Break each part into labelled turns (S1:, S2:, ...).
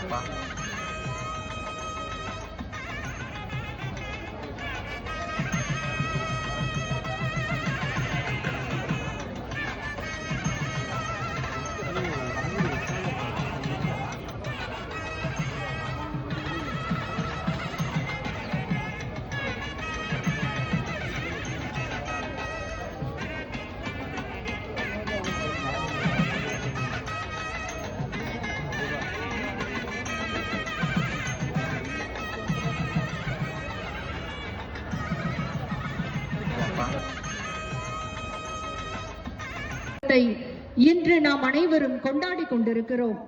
S1: 走吧。இன்று நாம் அனைவரும் கொண்டாடி கொண்டிருக்கிறோம்.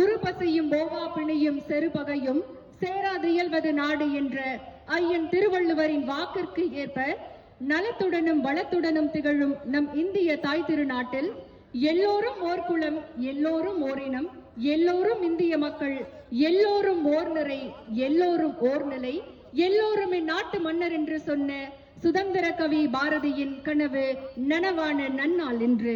S1: உருப்பசையும் ஓவா பிணியும் செருபகையும் சேராது இயல்வது நாடு என்ற ஐயன் திருவள்ளுவரின் வாக்கிற்கு ஏற்ப நலத்துடனும் வளத்துடனும் திகழும் நம் இந்திய தாய் திருநாட்டில் எல்லோரும் ஓர்குளம் எல்லோரும் ஓரினம் எல்லோரும் இந்திய மக்கள் எல்லோரும் ஓர் நிறை எல்லோரும் ஓர் நிலை எல்லோரும் நாட்டு மன்னர் என்று சொன்ன சுதந்திர கவி பாரதியின் கனவு நனவான நன்னாள் என்று.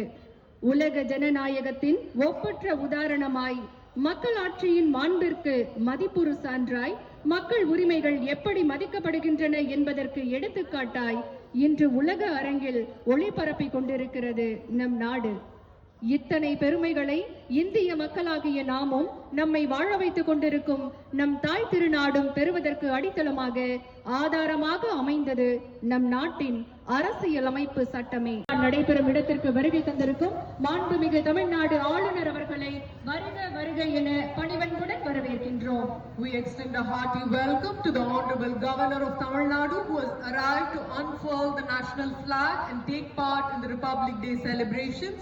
S1: உலக ஜனநாயகத்தின் ஒப்பற்ற உதாரணமாய் மக்களாட்சியின் மாண்பிற்கு மதிப்புறு சான்றாய் மக்கள் உரிமைகள் எப்படி மதிக்கப்படுகின்றன என்பதற்கு எடுத்துக்காட்டாய் இன்று உலக அரங்கில் ஒளிபரப்பிக் கொண்டிருக்கிறது நம் நாடு. இத்தனை பெருமைகளை இந்திய மக்களாகிய நாமும் நம்மை வாழ வைத்துக் கொண்டிருக்கும் நம் தாய் திருநாடும் பெறுவதற்கு அடித்தளமாக ஆதாரமாக அமைந்தது நம் நாட்டின் அரசியல் அமைப்பு சட்டமே நடைபெறும் இடத்திற்கு வருகை தந்திருக்கும் மாண்புமிகு தமிழ்நாடு ஆளுநர் அவர்களை வருக வருக என பணிவன்புடன் வரவேற்கின்றோம்
S2: We extend a hearty welcome to the Honorable Governor of Tamil Nadu who has arrived to unfurl the national flag and take part in the Republic Day celebrations.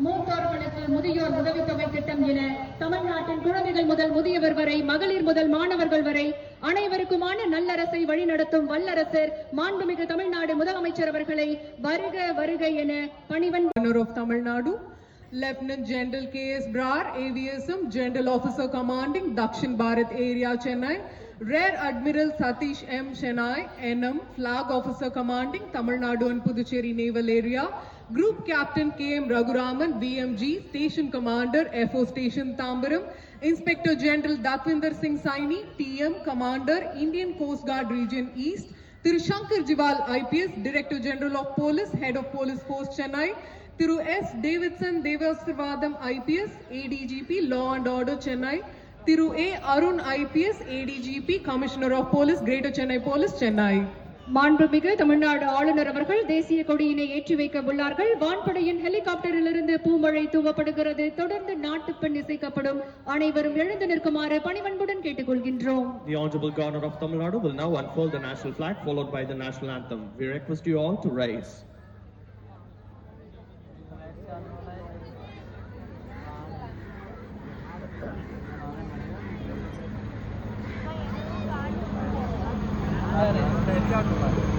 S1: மூத்தோர்களுக்கு முதியோர் உதவித்தொகை திட்டம் என தமிழ்நாட்டின் குழந்தைகள் முதல் முதியவர் வரை மகளிர் முதல் மாணவர்கள் வரை அனைவருக்குமான நல்லரசை வழிநடத்தும் வல்லரசர் மாண்புமிகு தமிழ்நாடு முதலமைச்சர் அவர்களை வருக வருக என பணிவன்
S2: of Tamil Nadu lieutenant general K S Brar AVSM general General commanding Dakshin Bharat area Chennai Rear Admiral Satish M. Chennai, NM, Flag Officer Commanding, Tamil Nadu and Puducherry Naval Area, Group Captain K.M. Raghuraman, VMG, Station Commander, FO Station Tambaram, Inspector General Datwinder Singh Saini, TM Commander, Indian Coast Guard Region East, Thiru Shankar Jival IPS, Director General of Police, Head of Police Force Chennai, Thiru S. Davidson Devasrivadam IPS, ADGP, Law and Order Chennai, Thiru A. Arun IPS, ADGP, Commissioner of Police, Greater Chennai Police, Chennai.
S1: மாண்புமிகு தமிழ்நாடு ஆளுநர் அவர்கள் தேசிய கொடியினை ஏற்றி வைக்க உள்ளார்கள் வான்படையின் ஹெலிகாப்டரிலிருந்து பூமழை தூவப்படுகிறது தொடர்ந்து நாட்டுப்பெண் இசைக்கப்படும் அனைவரும் எழுந்து நிற்குமாறு பணிவன்புடன் கேட்டுக்கொள்கின்றோம்
S3: The Honorable Governor of Tamil Nadu will now unfold the national flag followed by the national anthem. We request you all to rise. Yeah, I'm yaptılar.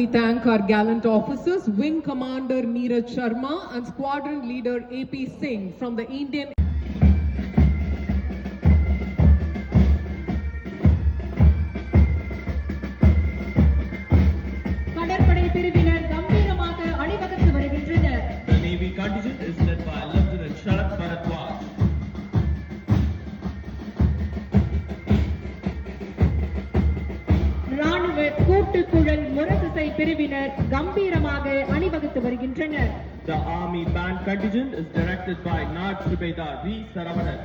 S2: We thank our gallant officers, Wing Commander Neeraj Sharma and Squadron Leader AP Singh from the Indian
S3: contingent is directed by Nag Subedar V. Saravanan.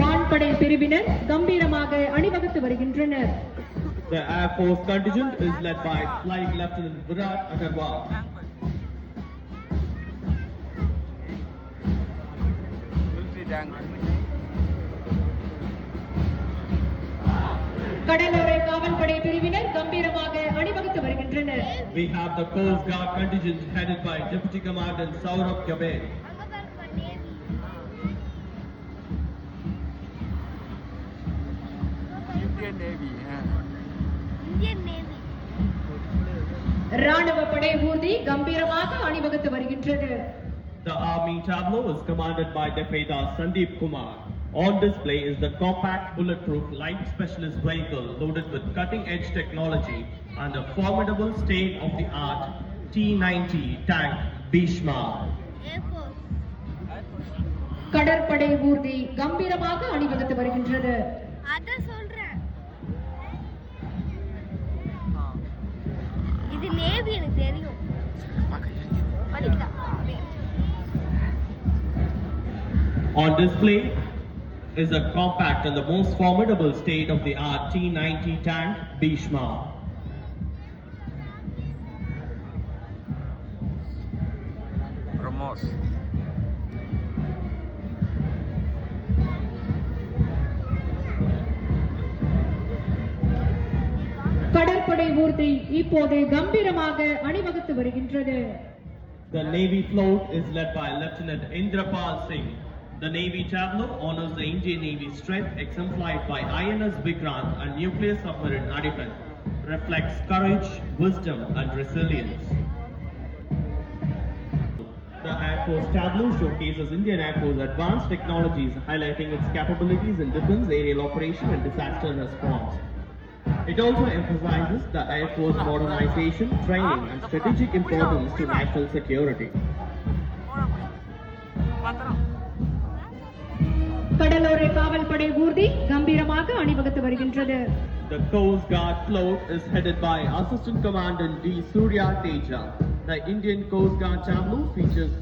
S1: வான்படை பிரிவினர் கம்பீரமாக அணிவகுத்து வருகின்றனர்
S3: The Air Force contingent is led by Flight Lieutenant Virat Agarwal.
S1: கடலோர காவல்படை பிரிவினர் கம்பீரமாக அணிவகுத்து வருகின்றனர்
S3: We have the Coast Guard contingent headed by Deputy Commandant Saurabh Gabe.
S4: Indian Navy.
S5: Indian Navy.
S1: ராணுவ படை ஊர்தி கம்பீரமாக அணிவகுத்து வருகின்றது
S3: The army tableau is commanded by Defeda Sandeep Kumar. On display is the compact bulletproof light specialist vehicle loaded with cutting-edge technology and a formidable state-of-the-art T-90 tank Bhishma.
S5: Air Force.
S1: கடற்படை ஊர்தி கம்பீரமாக அணிவகுத்து வருகின்றது
S5: அதான் சொல்றேன் இது navy எனக்கு தெரியும் படிக்கலாம்
S3: On display is a compact and the most formidable state-of-the-art T-90 tank Bhishma.
S4: Brahmos.
S1: கடற்படை ஊர்தி இப்போது கம்பீரமாக அணிவகுத்து வருகின்றது
S3: The Navy float is led by Lieutenant Indrapal Singh. The Navy tableau honors the Indian Navy's strength exemplified by INS Vikrant and nuclear submarine Arifan. Reflects courage, wisdom and resilience. The Air Force tableau showcases Indian Air Force advanced technologies highlighting its capabilities in defense, aerial operation and disaster response. It also emphasizes the Air Force modernization, training and strategic importance to national security.
S1: கடலோர காவல்படை ஊர்தி கம்பீரமாக அணிவகுத்து வருகின்றது
S3: The Coast Guard float is headed by Assistant Commandant D. Surya Teja. The Indian Coast Guard tableau features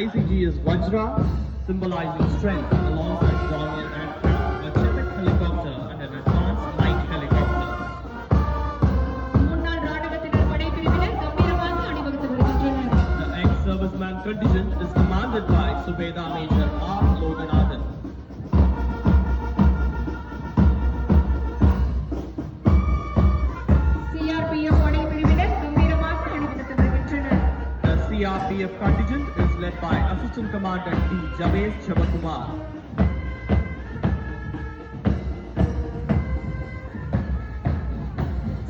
S3: ICGS Vajra, symbolizing strength alongside Dornier aircraft, a Chinook helicopter and an advanced light helicopter. The ex-serviceman contingent is commanded by Subedar Major R. Loganathan. CRPF contingent is led by Assistant Commandant D. Javesh Chabakumar.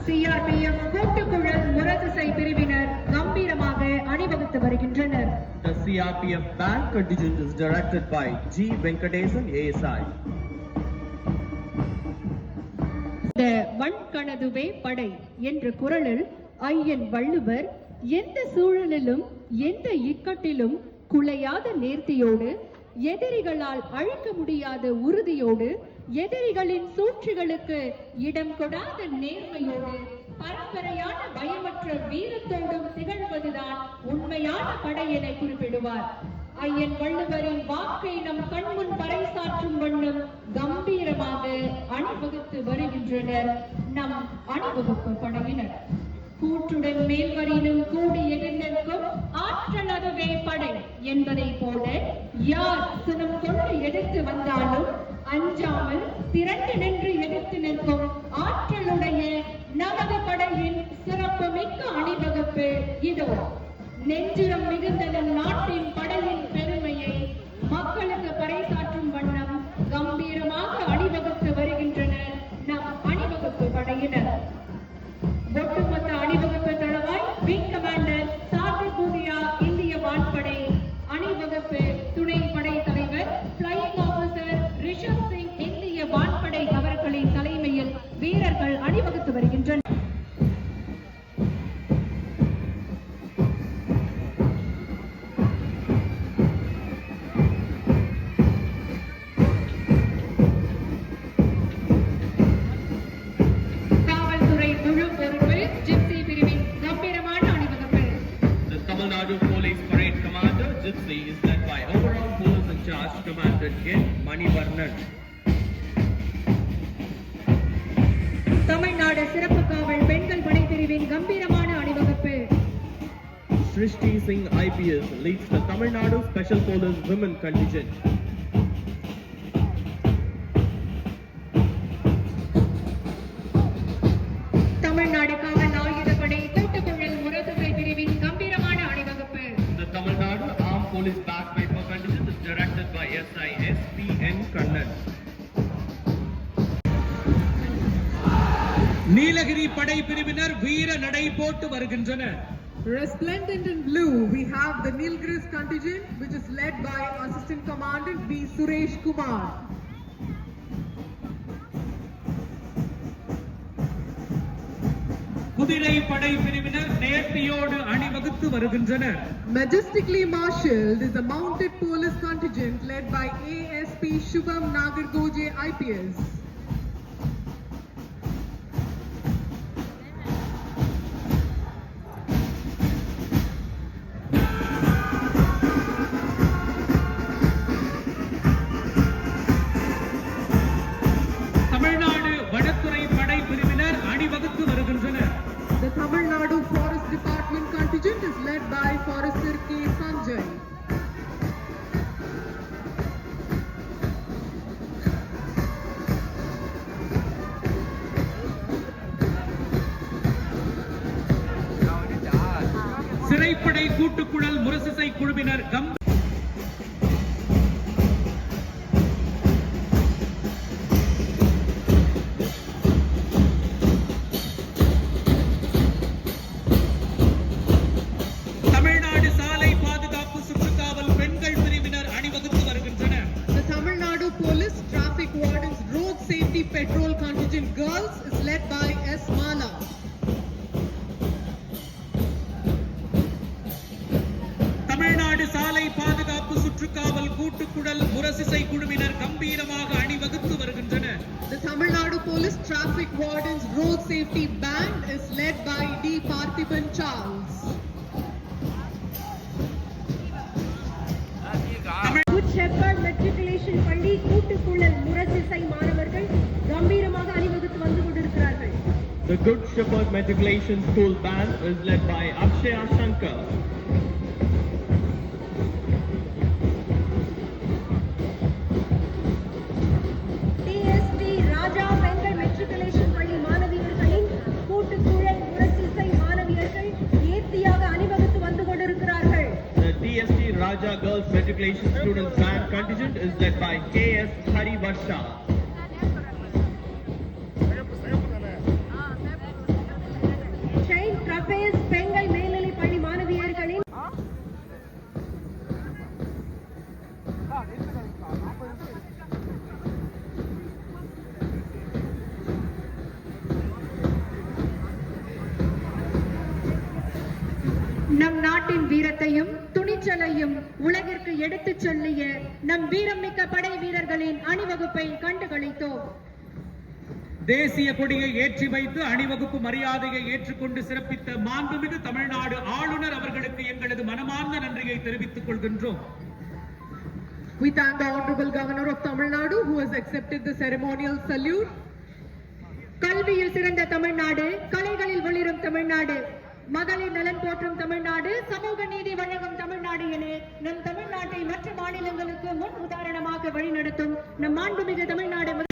S1: CRPF கூட்டுக்குழல் முரசிசை பிரிவினர் கம்பீரமாக அணிவகுத்து வருகின்றனர்
S3: The CRPF band contingent is directed by G. Venkatesan ASI.
S1: இந்த வன்கணதுவே படை என்ற குரலில் ஐயன் வள்ளுவர் எந்த சூழலிலும் எந்த இக்கட்டிலும் குலையாத நேர்த்தியோடு எதிரிகளால் அழிக்க முடியாத உறுதியோடு எதிரிகளின் சூழ்ச்சிகளுக்கு இடம் கொடாத நேர்மையோடு பரம்பரையான பயமற்ற வீரத்தோடும் திகழ்வதுதான் உண்மையான படை என குறிப்பிடுவார். ஐயன் வள்ளுவரின் வாக்கை நம் கண்முன் பறைசாற்றும் வண்ணம் கம்பீரமாக அணிவகுத்து வருகின்றனர் நம் அணிவகுப்பு படையினர். கூற்றுடன் மேல்வரினும் கூடி எழுந்திருக்கும் ஆற்றல் படை என்பதை போல யார் சினம் கொண்டு எடுத்து வந்தாலும் அஞ்சாமல் திரண்டு நின்று எடுத்து நிற்கும் ஆற்றலுடைய நமது படையின் சிறப்பு மிக்க அணிவகுப்பு இதோ. நெஞ்சுரம் மிகுந்ததன் நாட்டின் படையின் பெருமையை மக்களுக்கு பறைசாற்றும் வண்ணம் கம்பீரமாக அணிவகுப்பு
S3: The Tamil Nadu Armed Police Bagpiper Contingent is directed by SI S.P.N. Kannan.
S6: Nilgiri படை பிரிவினர் வீர நடை போட்டு வருகின்றனர்
S2: Resplendent in blue, we have the Nilgiris contingent, which is led by Assistant Commandant B. Suresh Kumar.
S6: குதிரை படை பிரிவினர் நேர்த்தியோடு அணிவகுத்து வருகின்றனர்
S2: Majestically marshaled is the Mounted Police contingent led by ASP Shubham Nagargoje IPS. Band is led by D. Parthiban Charles.
S1: Good shepherd matriculation பள்ளி கூட்டுக்குழல் முரசிசை மாணவர்கள் கம்பீரமாக அணிவகுத்து வந்து கொண்டிருக்கிறார்கள்
S3: The Good Shepherd Matriculation School Band is led by Akshaya Shankar. Raja Girls Matriculation Students Band contingent is led by K.S. Harivarsha.
S1: Saint ட்ரபேஸ் பெண்கள் மேல்நிலைப் பள்ளி மாணவியர்களின் நம் நாட்டின் வீரத்தையும் துணிச்சலையும் உலகிற்கு எடுத்துச் சொல்லிய நம் வீரமிக்க படை வீரர்களின் அணிவகுப்பை கண்டுகளித்தோம்
S6: தேசிய கொடியை ஏற்றி வைத்து அணிவகுப்பு மரியாதையை ஏற்றுக்கொண்டு சிறப்பித்த மாண்புமிகு தமிழ்நாடு ஆளுநர் அவர்களுக்கு எங்களது மனமார்ந்த நன்றியை தெரிவித்துக் கொள்கின்றோம்.
S2: We thank the Honorable Governor of Tamil Nadu who has accepted the ceremonial salute.
S1: கல்வியில் சிறந்த தமிழ்நாடு கலைகளில் ஒளிரும் தமிழ்நாடு. மகளிர் நலன் போற்றும் தமிழ்நாடு சமூக நீதி வழங்கும் தமிழ்நாடு என நம் தமிழ்நாட்டை மற்ற மாநிலங்களுக்கு முன் உதாரணமாக வழிநடத்தும் நம் மாண்புமிகு தமிழ்நாடு